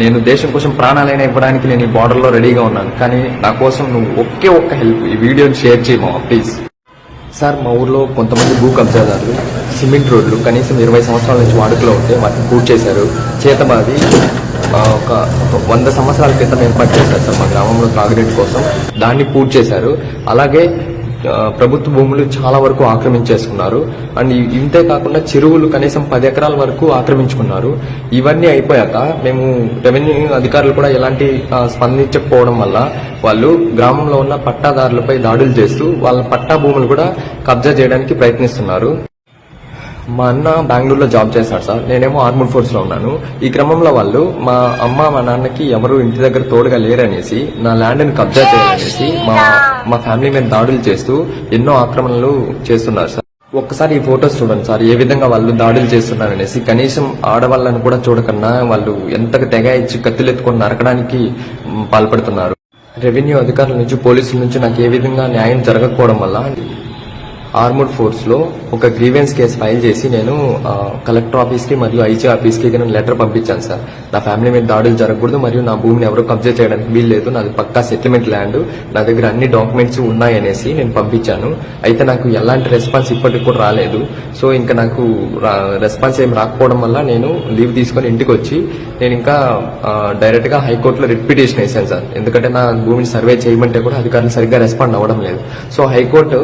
నేను దేశం కోసం ప్రాణాలైనా ఇవ్వడానికి నేను ఈ బార్డర్లో లో రెడీగా ఉన్నాను. కానీ నా కోసం నువ్వు ఒకే ఒక్క హెల్ప్ ఈ వీడియోని షేర్ చేయమా ప్లీజ్. సార్ మా ఊర్లో కొంతమంది భూ కబ్జాదారులు సిమెంట్ రోడ్లు కనీసం ఇరవై సంవత్సరాల నుంచి వాడుకలో ఉంటే వాటిని పూర్తి చేశారు. చేతబాది ఒక వంద సంవత్సరాల క్రితం ఏర్పాటు చేశారు సార్ మా గ్రామంలో త్రాగునీటి కోసం. దాన్ని పూర్తి చేశారు. అలాగే ప్రభుత్వ భూములు చాలా వరకు ఆక్రమించేసుకున్నారు. అండ్ ఇంతే కాకుండా చెరువులు కనీసం పది ఎకరాల వరకు ఆక్రమించుకున్నారు. ఇవన్నీ అయిపోయాక మేము రెవెన్యూ అధికారులు కూడా ఎలాంటి స్పందించకపోవడం వల్ల వాళ్ళు గ్రామంలో ఉన్న పట్టాదారులపై దాడులు చేస్తూ వాళ్ళ పట్టా భూములు కూడా కబ్జా చేయడానికి ప్రయత్నిస్తున్నారు. మా అన్న బెంగళూరులో జాబ్ చేస్తాడు సార్. నేనేమో ఆర్మూర్ ఫోర్స్లో ఉన్నాను. ఈ క్రమంలో వాళ్ళు మా అమ్మ మా నాన్నకి ఎవరు ఇంటి దగ్గర తోడుగా లేరనేసి నా ల్యాండ్ని కబ్జా చేయాలనేసి మా మా ఫ్యామిలీ మీద దాడులు చేస్తూ ఎన్నో ఆక్రమణలు చేస్తున్నారు సార్. ఒక్కసారి ఈ ఫొటోస్ చూడండి సార్ ఏ విధంగా వాళ్ళు దాడులు చేస్తున్నారనేసి. కనీసం ఆడవాళ్ళని కూడా చూడకన్నా వాళ్ళు ఎంతగా తెగ ఇచ్చి కత్తులు ఎత్తుకొని నరకడానికి పాల్పడుతున్నారు. రెవెన్యూ అధికారుల నుంచి పోలీసుల నుంచి నాకు ఏ విధంగా న్యాయం జరగకపోవడం వల్ల ఆర్మూడ్ ఫోర్స్లో ఒక గ్రీవెన్స్ కేసు ఫైల్ చేసి నేను కలెక్టర్ ఆఫీస్కి మరియు ఐజీ ఆఫీస్కి నేను లెటర్ పంపించాను సార్. నా ఫ్యామిలీ మీద దాడులు జరగకూడదు మరియు నా భూమిని ఎవరు కబ్జా చేయడానికి వీలు లేదు. నాది పక్కా సెటిల్మెంట్ ల్యాండ్. నా దగ్గర అన్ని డాక్యుమెంట్స్ ఉన్నాయనేసి నేను పంపించాను. అయితే నాకు ఎలాంటి రెస్పాన్స్ ఇప్పటికి కూడా రాలేదు. సో ఇంకా నాకు రెస్పాన్స్ ఏం రాకపోవడం వల్ల నేను లీవ్ తీసుకొని ఇంటికి వచ్చి నేను ఇంకా డైరెక్ట్గా హైకోర్టులో రిపిటేషన్ వేసాను సార్. ఎందుకంటే నా భూమిని సర్వే చేయమంటే కూడా అధికారులు సరిగ్గా రెస్పాండ్ అవ్వడం లేదు. So high court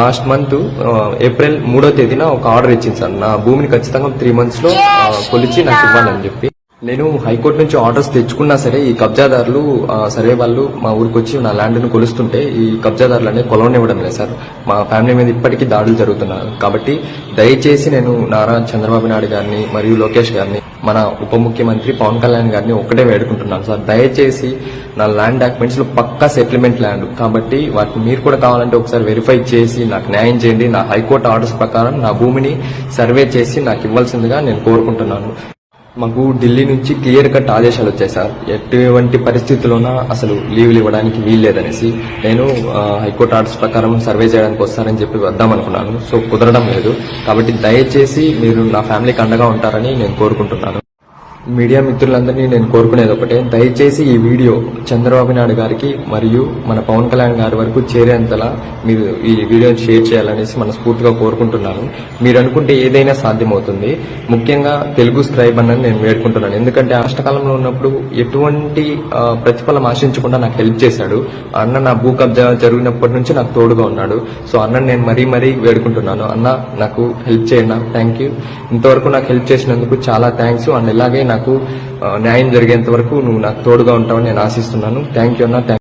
last month April మూడో తేదీన ఒక ఆర్డర్ ఇచ్చింది సార్. నా భూమిని ఖచ్చితంగా త్రీ మంత్స్లో కొలిచి నాకు ఇవ్వాలని చెప్పి. నేను హైకోర్టు నుంచి ఆర్డర్స్ తెచ్చుకున్నా సరే ఈ కబ్జాదారులు సర్వే వాళ్ళు మా ఊరికి వచ్చి నా ల్యాండ్ను కొలుస్తుంటే ఈ కబ్జాదారులు అనేది కొలవనివ్వడం లేదు సార్. మా ఫ్యామిలీ మీద ఇప్పటికీ దాడులు జరుగుతున్నారు కాబట్టి దయచేసి నేను నారా చంద్రబాబు నాయుడు గారిని మరియు లోకేష్ గారిని మన ఉప ముఖ్యమంత్రి పవన్ కళ్యాణ్ గారిని ఒక్కటే వేడుకుంటున్నాను సార్. దయచేసి నా ల్యాండ్ డాక్యుమెంట్స్లో పక్కా సెటిల్మెంట్ ల్యాండ్. కాబట్టి వాటిని మీరు కూడా కావాలంటే ఒకసారి వెరిఫై చేసి నాకు న్యాయం చేయండి. నా హైకోర్టు ఆర్డర్స్ ప్రకారం నా భూమిని సర్వే చేసి నాకు ఇవ్వాల్సిందిగా నేను కోరుకుంటున్నాను. మాకు ఢిల్లీ నుంచి క్లియర్ కట్ ఆదేశాలు వచ్చాయి సార్. ఎటువంటి పరిస్థితుల్లోనా అసలు లీవ్లు ఇవ్వడానికి వీల్లేదనేసి నేను హైకోర్టు ఆర్డర్స్ ప్రకారం సర్వే చేయడానికి వస్తారని చెప్పి వద్దాం అనుకున్నాను. సో కుదరడం లేదు. కాబట్టి దయచేసి మీరు నా ఫ్యామిలీకి అండగా ఉంటారని నేను కోరుకుంటున్నాను. మీడియా మిత్రులందరినీ నేను కోరుకునేది ఒకటే. దయచేసి ఈ వీడియో చంద్రబాబు నాయుడు గారికి మరియు మన పవన్ కళ్యాణ్ గారి వరకు చేరేంతలా మీరు ఈ వీడియోని షేర్ చేయాలనేసి మనస్ఫూర్తిగా కోరుకుంటున్నాను. మీరు అనుకుంటే ఏదైనా సాధ్యమవుతుంది. ముఖ్యంగా తెలుగు స్క్రైబ్ అన్నది నేను వేడుకుంటున్నాను. ఎందుకంటే అష్టకాలంలో ఉన్నప్పుడు ఎటువంటి ప్రతిఫలం ఆశించకుండా నాకు హెల్ప్ చేశాడు. ఆ అన్న నా భూ కబ్జా జరిగినప్పటి నుంచి నాకు తోడుగా ఉన్నాడు. సో అన్న నేను మరీ మరీ వేడుకుంటున్నాను. అన్న నాకు హెల్ప్ చేయండి థ్యాంక్ యూ ఇంతవరకు నాకు హెల్ప్ చేసినందుకు చాలా థ్యాంక్స్ అండ్ ఇలాగే నాకు న్యాయం జరిగేంత వరకు నువ్వు నాకు తోడుగా ఉంటావని నేను ఆశిస్తున్నాను. థ్యాంక్ యూ అన్న. థ్యాంక్